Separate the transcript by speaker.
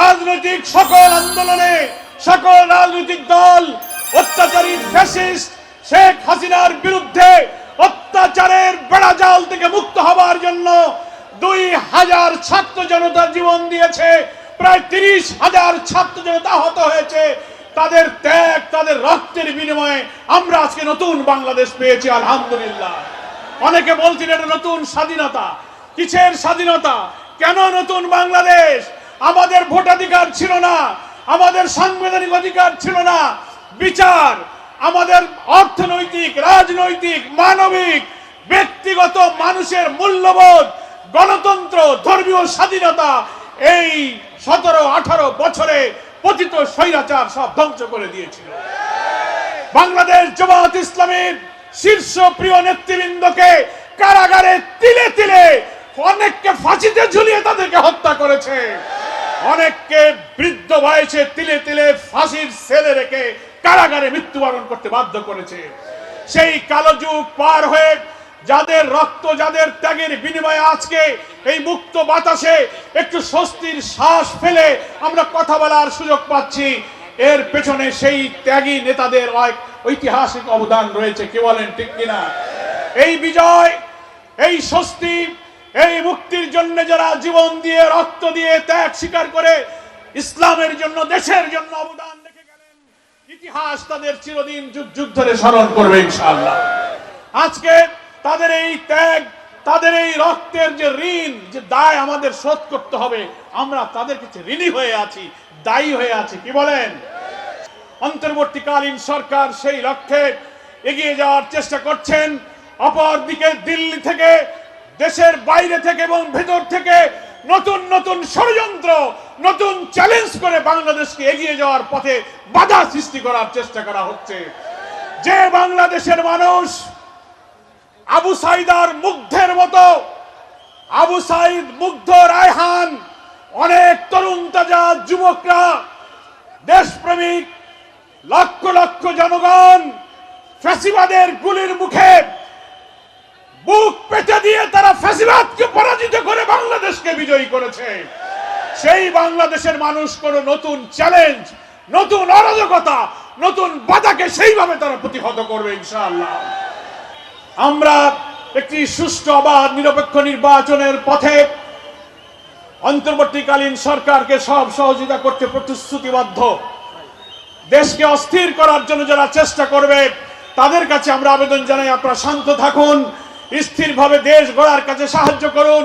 Speaker 1: রাজনৈতিক সকল আন্দোলনে সকল রাজনৈতিক দল, অত্যাচারী ফ্যাসিস্ট শেখ হাসিনার বিরুদ্ধে অত্যাচারের বেড়াজাল থেকে মুক্ত হবার জন্য দুই হাজার ছাত্র জনতা জীবন দিয়েছে। প্রায় তিরিশ হাজার ছাত্র জনতা আহত হয়েছে। তাদের ত্যাগ, তাদের রক্তের বিনিময়ে আমরা আজকে নতুন বাংলাদেশ পেয়েছি, আলহামদুলিল্লাহ। অনেকে বলছেন এটা নতুন স্বাধীনতা। কিসের স্বাধীনতা? কেন নতুন বাংলাদেশ? আমাদের ভোটাধিকার ছিল না, আমাদের সাংবিধানিক অধিকার ছিল না। বিচার আমাদের অর্থনৈতিক, রাজনৈতিক, মানবিক, ব্যক্তিগত মানুষের মূল্যবোধ, গণতন্ত্র, ধর্মীয় স্বাধীনতা এই সতেরো, আঠারো বছরে পতিত স্বৈরাচার সব ধ্বংস করে দিয়েছিল। বাংলাদেশ জামাত ইসলামের শীর্ষ প্রিয় নেতৃবৃন্দকে কারাগারে তিলে তিলে অনেককে ফাঁসিতে ঝুলিয়ে তাদেরকে হত্যা করেছে। অনেককে বৃদ্ধ বয়সে তিলে তিলে ফাঁসির ছেলে রেখে কারাগারে মৃত্যুবরণ করতে বাধ্য করেছে। সেই কালো যুগ পার হয়ে যাদের রক্ত, যাদের ত্যাগের বিনিময়ে আজকে এই মুক্ত বাতাসে একটু স্বস্তির শ্বাস ফেলে আমরা কথা বলার সুযোগ পাচ্ছি। এর পেছনে সেই ত্যাগী নেতাদের এক ঐতিহাসিক অবদান রয়েছে। কে বলেন ঠিক কিনা? এই বিজয়, এই স্বস্তি এই মুক্তির জন্য যারা জীবন দিয়ে, রক্ত দিয়ে ত্যাগ স্বীকার করে ইসলামের জন্য, দেশের জন্য অবদান রেখে গেলেন, ইতিহাস তাদের চিরদিন যুগ যুগ ধরে স্মরণ করবে ইনশাআল্লাহ। আজকে তাদের এই ত্যাগ, তাদের এই রক্তের যে ঋণ, যে দায় আমাদের শোধ করতে হবে, আমরা তাদের কাছে ঋণী হয়ে আছি, দায়ী হয়ে আছি, কি বলেন? অন্তর্বর্তীকালীন সরকার সেই লক্ষ্যে এগিয়ে যাওয়ার চেষ্টা করছেন, অপরদিকে দিল্লি থেকে দেশের বাইরে থেকে এবং ভেতর থেকে নতুন নতুন ষড়যন্ত্র, নতুন চ্যালেঞ্জ করে বাংলাদেশকে এগিয়ে যাওয়ার পথে বাধা সৃষ্টি করার চেষ্টা করা হচ্ছে। যে বাংলাদেশের মানুষ আবু সাইদার মুগ্ধের মতো, আবু সাইদ মুগ্ধ রায়হান, অনেক তরুণ তাজা যুবকরা, দেশপ্রেমিক, লক্ষ লক্ষ জনগণ, ফ্যাসিবাদের গুলির মুখে বুক পেতে দিয়ে তারা ফ্যাসিবাদকে পরাজিত করে বাংলাদেশকে বিজয়ী করেছে। সেই বাংলাদেশের মানুষ কোন নতুন চ্যালেঞ্জ নতুন অরাজকতা, নতুন বাধাকে সেইভাবে তারা প্রতিহত করবে ইনশাআল্লাহ। আমরা একটি সুষ্ঠু, অবাধ, নিরপেক্ষ নির্বাচনের পথে অন্তর্বর্তীকালীন সরকারকে সব সহযোগিতা করতে প্রতিশ্রুতিবদ্ধ। দেশকে অস্থির করার জন্য যারা চেষ্টা করবে, তাদের কাছে আমরা আবেদন জানাই, আপনারা শান্ত থাকুন, স্থিরভাবে দেশ গড়ার কাছে সাহায্য করুন।